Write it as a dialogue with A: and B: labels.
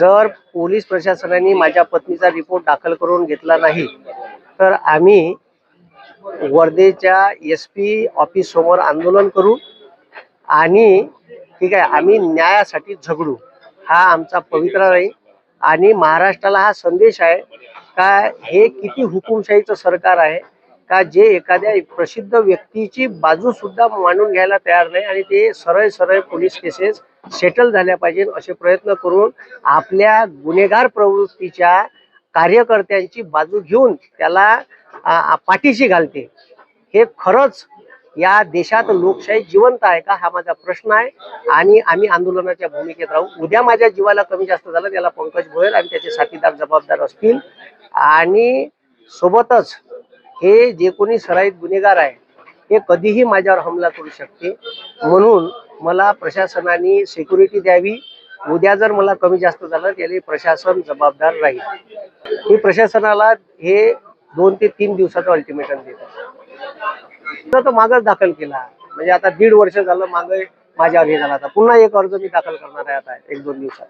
A: जर पोलीस प्रशासनाने माझ्या पत्नीचा रिपोर्ट दाखल करून घेतला नाही तर आम्ही वर्धेच्या एस पी ऑफिस समोर आंदोलन करू आणि ठीक आहे आम्ही न्यायासाठी झगडू. हा आमचा पवित्रा राहील. आणि महाराष्ट्राला हा संदेश आहे का हे किती हुकुमशाहीचं सरकार आहे का जे एखाद्या प्रसिद्ध व्यक्तीची बाजू सुद्धा मांडून घ्यायला तयार नाही आणि ते सरळ सरळ पोलीस केसेस सेटल झाल्या पाहिजे असे प्रयत्न करून आपल्या गुन्हेगार प्रवृत्तीच्या कार्यकर्त्यांची बाजू घेऊन त्याला पाठीशी घालते. हे खरंच या देशात लोकशाही जिवंत आहे का हा माझा प्रश्न आहे आणि आम्ही आंदोलनाच्या भूमिकेत राहू. उद्या माझ्या जीवाला कमी जास्त झालं त्याला पंकज भोयर आणि त्याचे साथीदार जबाबदार असतील. आणि सोबतच हे जे कोणी सराईत गुन्हेगार आहे हे कधीही माझ्यावर हमला करू शकते. म्हणून मला प्रशासनाने सिक्युरिटी द्यावी. उद्या जर मला कमी जास्त झालं त्याला प्रशासन जबाबदार राहील. मी प्रशासनाला हे दोन ते तीन दिवसाचं अल्टिमेटम देतो. तर मागच दाखल केला. म्हणजे आता दीड वर्ष झालं मागे माझ्यावर हे झालं. आता पुन्हा एक अर्ज मी दाखल करणार आहे आता एक दोन दिवसात.